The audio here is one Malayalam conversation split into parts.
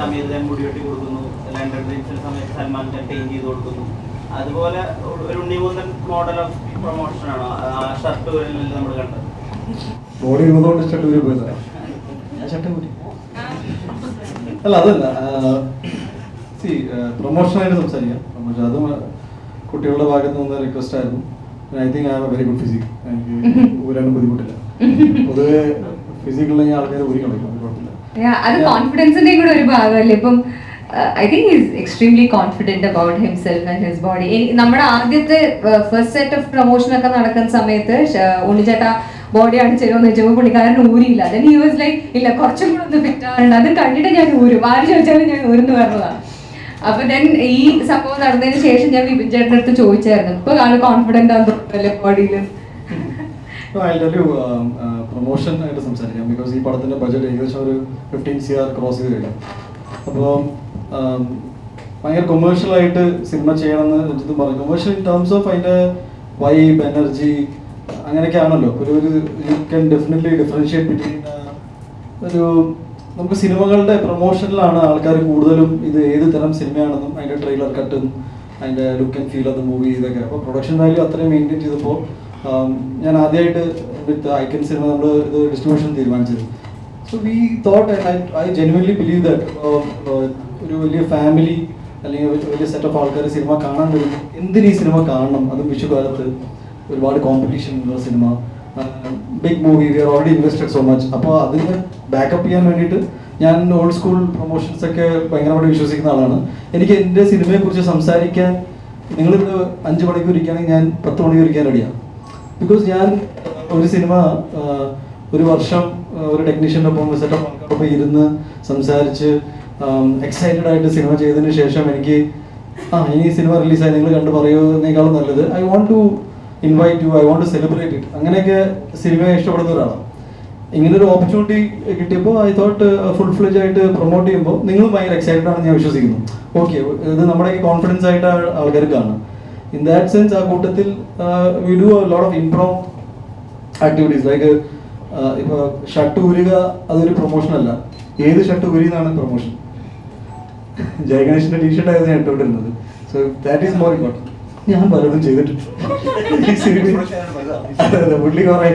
ഷമീർ ഖാൻ മുടി വെട്ടി കൊടുക്കുന്നു. ലണ്ടൻ സമയത്ത് സൽമാൻ ഖാൻ പെയിന്റ് ചെയ്ത് കൊടുക്കുന്നു. അതുപോലെ ഒരു ഉണ്ണിമൂന്നൻ മോഡൽ ഓഫ് പ്രൊമോഷൻ ആണോ. ആ ഷർട്ട് നമ്മൾ കണ്ടത്. ബോഡി ഷർട്ട് അല്ല അതല്ല സി പ്രൊമോഷനായിട്ട് സംസാരിക്കാം. പ്രൊമോഷൻ അത് കുട്ടികളുടെ ഭാഗത്ത് നിന്ന് റിക്വസ്റ്റ് ആയിരുന്നു. I think I a very good physique എനിക്ക് ഊരാനും ബുദ്ധിമുട്ടില്ല. പൊതുവെ ഫിസിക് ഞാൻ ആൾക്കാർ ഊരി കളിക്കും കുഴപ്പമില്ല. അത് കോൺഫിഡൻസിന്റെ കൂടെ ഒരു ഭാഗമല്ലേ? ഇപ്പം I think is extremely confident about himself and his body നമ്മുടെ ആദ്യത്തെ ഫസ്റ്റ് സെറ്റ് ഓഫ് പ്രൊമോഷൻ ഒക്കെ നടക്കുന്ന സമയത്ത് ഉണ്ണിച്ചേട്ടാ ബോഡി അടിച്ചു തരുമെന്ന് വെച്ചപ്പോൾ പുള്ളിക്കാരൻ ഊരിയില്ല. ദെൻ ഹി വാസ് ലൈക്ക് ഇല്ല കുറച്ചും കൂടെ ഒന്ന് ഫിറ്റ് ആവുന്നുണ്ട് അത് കണ്ടിട്ട് ഞാൻ ഊരും. ആര് ചോദിച്ചാലും ഞാൻ ഊരുന്ന് പറഞ്ഞതാണ്. അപ്പൊ ദെൻ ഈ സംഭവം നടന്നതിന് ശേഷം ഞാൻ വിപിൻ ചേട്ടന്റെ അടുത്ത് ചോദിച്ചായിരുന്നു. ഇപ്പൊ ആൾ കോൺഫിഡന്റ് ആണെന്ന് തോന്നുന്നല്ലേ ബോഡിയിൽ പ്രൊമോഷൻ ആയിട്ട് സംസാരിക്കാം. ബിക്കോസ് ഈ പടത്തിന്റെ ബഡ്ജറ്റ് ഏകദേശം ഒരു ഫിഫ്റ്റീൻ സി ആർ ക്രോസ് ചെയ്ത് കഴിഞ്ഞു. അപ്പോൾ ഭയങ്കര കൊമേഴ്ഷ്യൽ ആയിട്ട് സിനിമ ചെയ്യണമെന്ന് രഞ്ജിത്ത് പറഞ്ഞു. കൊമേഴ്ഷ്യൽ ഇൻ ടേംസ് ഓഫ് അതിന്റെ വൈബ് എനർജി അങ്ങനെയൊക്കെ ആണല്ലോ ഒരു ഒരു you can definitely differentiate between ഒരു നമുക്ക് സിനിമകളുടെ പ്രൊമോഷനിലാണ് ആൾക്കാർ കൂടുതലും ഇത് ഏത് തരം സിനിമയാണെന്നും അതിന്റെ ട്രെയിലർ കട്ടും അതിന്റെ look and feel of the movie ഇതൊക്കെ. അപ്പോൾ പ്രൊഡക്ഷൻ വാല്യൂ അത്രയും മെയിന്റെയിൻ ചെയ്തപ്പോൾ ഞാൻ ആദ്യമായിട്ട് വിത്ത് ഐക്കൻ സിനിമ നമ്മൾ ഇത് ഡിസ്ട്രിബ്യൂഷൻ തീരുമാനിച്ചത്. So we thought I genuinely believe that ഒരു വലിയ ഫാമിലി അല്ലെങ്കിൽ വലിയ സെറ്റ് ഓഫ് ആൾക്കാർ സിനിമ കാണാൻ വരും എന്തിന് ഈ സിനിമ കാണണം? അതും വിഷുകാലത്ത് ഒരുപാട് കോമ്പറ്റീഷൻ ഉള്ള cinema. Big movie we are already invested so much അപ്പോൾ അതിന് ബാക്കപ്പ് ചെയ്യാൻ വേണ്ടിയിട്ട് ഞാൻ ഓൾഡ് സ്കൂൾ പ്രൊമോഷൻസ് ഒക്കെ ഭയങ്കരമായിട്ട് വിശ്വസിക്കുന്ന ആളാണ്. എനിക്ക് എന്റെ സിനിമയെക്കുറിച്ച് സംസാരിക്കാൻ നിങ്ങളിന്ന് അഞ്ച് മണിക്കൂർ ഇരിക്കുകയാണെങ്കിൽ ഞാൻ പത്ത് മണിക്കൂർ ഇരിക്കാൻ റെഡിയാണ് ബിക്കോസ് ഞാൻ ഒരു സിനിമ ഒരു വർഷം ഒരു ടെക്നീഷ്യന്റെ ഒപ്പം സെറ്റപ്പ് ആൾക്കാരൊപ്പം ഇരുന്ന് സംസാരിച്ച് എക്സൈറ്റഡ് ആയിട്ട് സിനിമ ചെയ്തതിന് ശേഷം എനിക്ക് ആ ഇനി സിനിമ റിലീസായി നിങ്ങൾ കണ്ട് പറയുന്നതിനേക്കാളും നല്ലത് I want to invite you I want to celebrate it അങ്ങനെയൊക്കെ സിനിമയെ ഇഷ്ടപ്പെടുന്ന ഒരാളാണ്. ഇങ്ങനെ ഒരു ഓപ്പർച്യൂണിറ്റി കിട്ടിയപ്പോൾ ഐ തോട്ട് ഫുൾ ഫ്ലെജ് ആയിട്ട് പ്രൊമോട്ട് ചെയ്യുമ്പോൾ നിങ്ങളും ഭയങ്കര എക്സൈറ്റഡ് ആണെന്ന് ഞാൻ വിശ്വസിക്കുന്നു. ഓക്കെ ഇത് നമ്മുടെ കോൺഫിഡൻസ് ആയിട്ട് ആൾക്കാർ കാണും. ഇൻ ദാറ്റ് സെൻസ് ആ കൂട്ടത്തിൽ we do lot of impro activities like ഇപ്പൊ ഷർട്ട് ഊരുക അതൊരു പ്രൊമോഷൻ അല്ല. ഏത് ഷർട്ട് ഊരി എന്നാണ് പ്രൊമോഷൻ ജയഗണേഷിന്റെ ടീഷർട്ട് ആയിരുന്നു ഞാൻ ഇട്ടുകൊണ്ടിരുന്നത് so that is more important ഞാൻ പലതും ചെയ്തിട്ടുണ്ട്. പുള്ളി കുറെ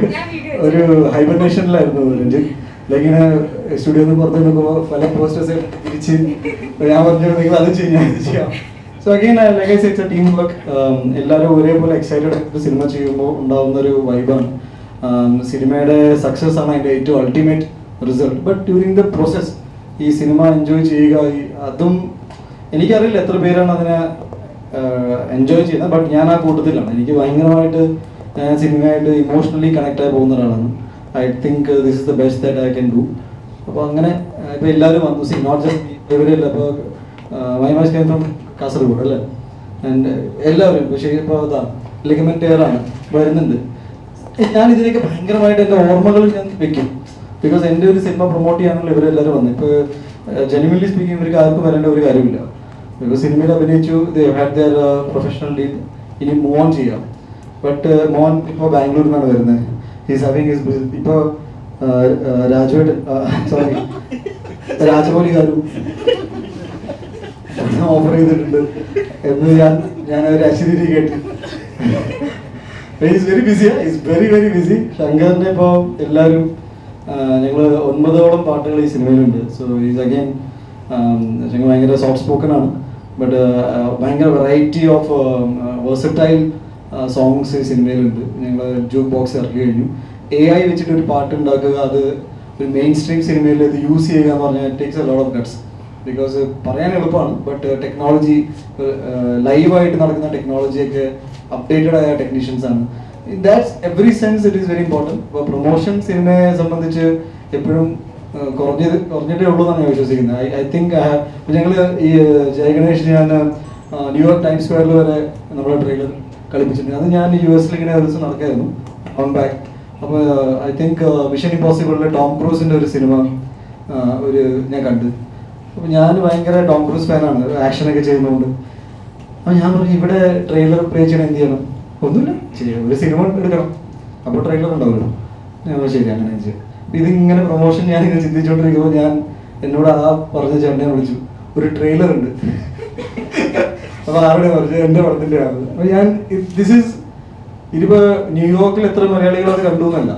ഒരു ഹൈബർനേഷനിലായിരുന്നു രഞ്ജിത്ത് ലൈക്ക് ഇങ്ങനെ സ്റ്റുഡിയോന്ന് പുറത്ത് നോക്കുമ്പോൾ പല പോസ്റ്റേഴ്സ് തിരിച്ച് ഞാൻ പറഞ്ഞു നിങ്ങൾ അത് ചെയ്യാം. So again lies it's a team work എല്ലാവരും ഒരേപോലെ എക്സൈറ്റഡ് ആയിട്ട് സിനിമ ചെയ്യുമ്പോൾ ഉണ്ടാവുന്ന ഒരു വൈബാണ് സിനിമയുടെ സക്സസ് ആണ് അതിന്റെ ഏറ്റവും ultimate result but during the process ഈ സിനിമ എൻജോയ് ചെയ്യുക അതും എനിക്കറിയില്ല എത്ര പേരാണ് അതിനെ എൻജോയ് ചെയ്യുന്നത്. ബട്ട് ഞാൻ ആ കൂട്ടത്തിലാണ്. എനിക്ക് ഭയങ്കരമായിട്ട് ഞാൻ സിനിമയായിട്ട് ഇമോഷണലി കണക്ട് ആയി പോകുന്ന ഒരാളാണ്. I think this is the best that I can do അപ്പോൾ അങ്ങനെ ഇപ്പോൾ എല്ലാവരും വന്നു. സി നോട്ട് ജസ്റ്റ് വൈമാസ് ഇപ്പോൾ കൈ ഫ്രം കാസർഗോഡ് അല്ലേ? ആൻഡ് എല്ലാവരും പക്ഷേ ഇപ്പോൾ അതാ ലിഗമെന്റ് ആണ് വരുന്നുണ്ട്. ഞാൻ ഇതിനൊക്കെ ഭയങ്കരമായിട്ട് എന്റെ ഓർമ്മകൾ ഞാൻ വെക്കും. ബിക്കോസ് എന്റെ ഒരു സിനിമ പ്രൊമോട്ട് ചെയ്യാനുള്ള ഇവരെല്ലാവരും വന്നു. ഇപ്പോൾ ജെനുവൻലി സ്പീക്കിംഗ് ഇവർക്ക് ആർക്കും വരേണ്ട ഒരു കാര്യമില്ല. ബിക്കോസ് സിനിമയിൽ അഭിനയിച്ചു ഹാഡ് ദർ പ്രൊഫഷണൽ ഡീൽ ഇനി മൂവ് ഓൺ ചെയ്യാം ബട്ട് മോൻ ഇപ്പോൾ ബാംഗ്ലൂരിൽ നിന്നാണ് വരുന്നത്. ഹീസ് ഹാവിങ് ഹിസ് ഇപ്പോൾ രാജുവേട്ട് സോറി രാജമൗലി കാരു ഓഫർ ചെയ്തിട്ടുണ്ട് എന്ന് ഞാൻ ഞാൻ ഒരു അശ്വതി കേട്ടു is very busy is very very busy ശങ്കറിന്റെ ഇപ്പോൾ എല്ലാവരും ഞങ്ങൾ ഒൻപതോളം പാട്ടുകൾ ഈ സിനിമയിലുണ്ട്. സോ ഈസ് അഗൈൻ ശങ്കർ ഭയങ്കര സോഫ്റ്റ് സ്പോക്കൺ ആണ്. ബട്ട് ഭയങ്കര വെറൈറ്റി ഓഫ് വേഴ്സറ്റൈൽ സോങ്സ് ഈ സിനിമയിലുണ്ട്. ഞങ്ങൾ ജൂക്ക് ബോക്സ് ഇറക്കി കഴിഞ്ഞു. എ ഐ വെച്ചിട്ട് ഒരു പാട്ട് ഉണ്ടാക്കുക അത് ഒരു മെയിൻ സ്ട്രീം സിനിമയിൽ ഇത് യൂസ് ചെയ്യുക എന്ന് പറഞ്ഞാൽ takes a load of guts because പറയാൻ എളുപ്പമാണ്. ബട്ട് ടെക്നോളജി ലൈവായിട്ട് നടക്കുന്ന ടെക്നോളജിയൊക്കെ അപ്ഡേറ്റഡ് ആയ ടെക്നീഷ്യൻസ് ആണ്. That's every sense it is very important ഇപ്പോൾ പ്രൊമോഷൻ സിനിമയെ സംബന്ധിച്ച് എപ്പോഴും കുറഞ്ഞത് കുറഞ്ഞിട്ടേ ഉള്ളൂ എന്നാണ് ഞാൻ വിശ്വസിക്കുന്നത്. ഐ ഐ തിങ്ക് ഞങ്ങൾ ഈ ജയഗണേഷ് ഞാൻ ന്യൂയോർക്ക് ടൈം സ്ക്വയറിൽ വരെ നമ്മുടെ ട്രെയിലർ കളിപ്പിച്ചിട്ടുണ്ട്. അത് ഞാൻ യു എസിൽ ഇങ്ങനെ ഒരു ദിവസം നടക്കായിരുന്നു. ഓൺ ബാക്ക് അപ്പോൾ ഐ തിങ്ക് മിഷൻ ഇമ്പോസിബിളിലെ ടോം ക്രൂസിന്റെ ഒരു സിനിമ ഒരു ഞാൻ കണ്ടു. അപ്പോൾ ഞാൻ ഭയങ്കര ടോം ക്രൂസ് ഫാനാണ് ആക്ഷനൊക്കെ ചെയ്യുന്നതുകൊണ്ട് അപ്പോൾ ഞാൻ പറഞ്ഞു ഇവിടെ ട്രെയിലർ പ്ലേ ചെയ്യണം എന്ത് ചെയ്യണം? ഒന്നുമില്ല ചെയ്യണം ഒരു സിനിമ എടുക്കണം. അപ്പോൾ ട്രെയിലർ ഉണ്ടാവുമല്ലോ. ഞാൻ ശരി അങ്ങനെ ചെയ്യാം. അപ്പോൾ ഇതിങ്ങനെ പ്രൊമോഷൻ ഞാൻ ഇങ്ങനെ ചിന്തിച്ചുകൊണ്ടിരിക്കുമ്പോൾ ഞാൻ എന്നോട് ആ പറഞ്ഞ ചേട്ടനെ വിളിച്ചു. ഒരു ട്രെയിലർ ഉണ്ട്. അപ്പൊ ആരുടെ പറഞ്ഞു എന്റെ പടത്തിന്റെ ആണ്. അപ്പൊ ഞാൻ ദിസ് ഈസ് ഇതിപ്പോ ന്യൂയോർക്കിൽ എത്ര മലയാളികൾ അത് കണ്ടു എന്നല്ല.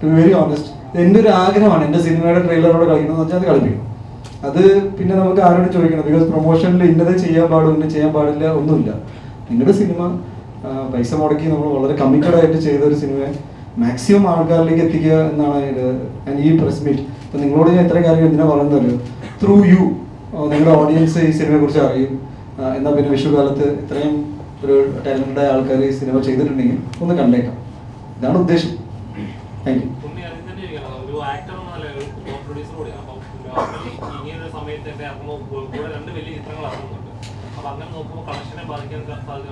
ടു വെരി ഓണസ്റ്റ് എന്റെ ഒരു ആഗ്രഹമാണ് എന്റെ സിനിമയുടെ ട്രെയിലറോട് കളിക്കണമെന്ന് വെച്ചാൽ അത് കളിപ്പിക്കണം. അത് പിന്നെ നമുക്ക് ആരോട് ചോദിക്കണം? ബിക്കോസ് പ്രൊമോഷനിൽ ഇന്നത് ചെയ്യാൻ പാടും ഇന്ന് ചെയ്യാൻ പാടില്ല ഒന്നുമില്ല. നിങ്ങളുടെ സിനിമ പൈസ മുടക്കി നമ്മൾ വളരെ കമ്മിറ്റഡ് ആയിട്ട് ചെയ്ത ഒരു സിനിമയെ മാക്സിമം ആൾക്കാരിലേക്ക് എത്തിക്കുക എന്നാണ് ഞാൻ ഈ പ്രസ് മീറ്റ് ഇപ്പൊ നിങ്ങളോട് ഞാൻ എത്ര കാര്യം എന്തിനാ പറയുന്നത് ത്രൂ യു നിങ്ങളുടെ ഓഡിയൻസ് ഈ സിനിമയെ കുറിച്ച് അറിയും. എന്നാ പിന്നെ വിഷുകാലത്ത് ഇത്രയും ഒരു ടാലന്റഡ് ആൾക്കാർ ഈ സിനിമ ചെയ്തിട്ടുണ്ടെങ്കിൽ ഒന്ന് കണ്ടേക്കാം. ഇതാണ് ഉദ്ദേശം. താങ്ക് യു ഉണ്ണി അതിൽ തന്നെ ചോദിക്കണം. ഒരു ആക്ടർ എന്നല്ല ഒരു പ്രൊഡ്യൂസർ കൂടിയാണ് അപ്പം ഈ എന്റെ ഇറങ്ങുമ്പോൾ കൂടെ രണ്ട് വലിയ ചിത്രങ്ങൾ ഇറങ്ങുന്നുണ്ട്. അപ്പൊ അങ്ങനെ നോക്കുമ്പോൾ കളക്ഷനെ ബാധിക്കാൻ സാധ്യത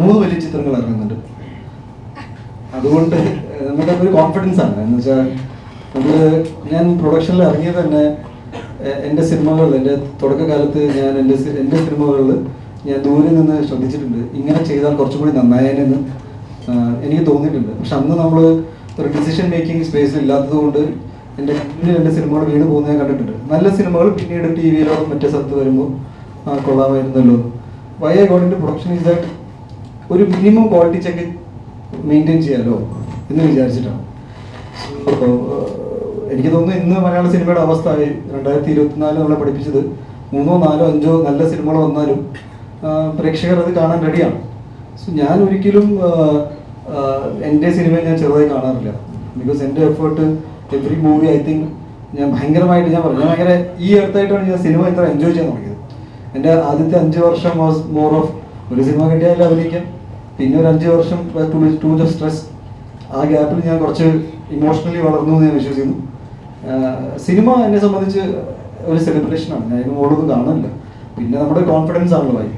മൂന്ന് വലിയ ചിത്രങ്ങൾ ഇറങ്ങുന്നുണ്ട്. അതുകൊണ്ട് നമ്മുടെ ഒരു കോൺഫിഡൻസ് ആണ്. എന്ന് വെച്ചാൽ നമ്മൾ ഞാൻ പ്രൊഡക്ഷനിൽ ഇറങ്ങിയത് തന്നെ എന്റെ സിനിമകളിൽ എന്റെ തുടക്കകാലത്ത് ഞാൻ എന്റെ എന്റെ സിനിമകളിൽ ഞാൻ ദൂരെ നിന്ന് ശ്രദ്ധിച്ചിട്ടുണ്ട്. ഇങ്ങനെ ചെയ്താൽ കുറച്ചും കൂടി നന്നായേനെന്ന് എനിക്ക് തോന്നിയിട്ടുണ്ട്. പക്ഷെ അന്ന് നമ്മൾ ഒരു ഡിസിഷൻ മേക്കിംഗ് സ്പേസ് ഇല്ലാത്തത് കൊണ്ട് എന്റെ കണ്ണിൽ എന്റെ സിനിമകൾ വീണ് പോകുന്നത് കണ്ടിട്ടുണ്ട്. നല്ല സിനിമകൾ പിന്നീട് ടി വിയിലോ മറ്റേ സ്ഥലത്ത് വരുമ്പോൾ കൊള്ളാമായിരുന്നല്ലോ. വൈ ഐ ഗോഡിന്റെ പ്രൊഡക്ഷൻ ഇസ് ദാറ്റ് ഒരു മിനിമം ക്വാളിറ്റി ചെക്ക് മെയിന്റെയിൻ ചെയ്യാലോ എന്ന് വിചാരിച്ചിട്ടാണ്. അപ്പോൾ എനിക്ക് തോന്നുന്നു ഇന്ന് മലയാള സിനിമയുടെ അവസ്ഥ രണ്ടായിരത്തി ഇരുപത്തിനാല് നമ്മളെ പഠിപ്പിച്ചത് മൂന്നോ നാലോ അഞ്ചോ നല്ല സിനിമകൾ വന്നാലും പ്രേക്ഷകർ അത് കാണാൻ റെഡിയാണ് സോ ഞാൻ ഒരിക്കലും എന്റെ സിനിമയെ ഞാൻ ചെറുതായി കാണാറില്ല. ബിക്കോസ് എന്റെ effort every movie I think ഞാൻ ഭയങ്കരമായിട്ട് ഞാൻ പറഞ്ഞു. ഞാൻ ഭയങ്കര ഈ അടുത്തായിട്ടാണ് ഞാൻ സിനിമ ഇത്ര എൻജോയ് ചെയ്യാൻ തുടങ്ങിയത്. എന്റെ ആദ്യത്തെ അഞ്ച് വർഷം വാസ് മോർ ഓഫ് ഒരു സിനിമ കിട്ടിയാലും അഭിനയിക്കാം പിന്നെ ഒരു അഞ്ച് വർഷം ടു മച്ച് ഓഫ് സ്ട്രെസ് ആ ഗ്യാപ്പിൽ ഞാൻ കുറച്ച് ഇമോഷണലി വളർന്നു എന്ന് ഞാൻ വിശ്വസിക്കുന്നു. സിനിമ എന്നെ സംബന്ധിച്ച് ഒരു സെലിബ്രേഷനാണ് ഞാൻ അതിന് മുകളിലൊന്നും കാണുന്നില്ല. പിന്നെ നമ്മുടെ കോൺഫിഡൻസ് ആണല്ലോ ഭായി.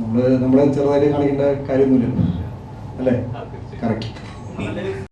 നമ്മൾ നമ്മളെ ചെറുതായിട്ട് കാണിക്കേണ്ട കാര്യമൊന്നുമില്ലല്ലോ. അല്ലേ? കറക്റ്റ്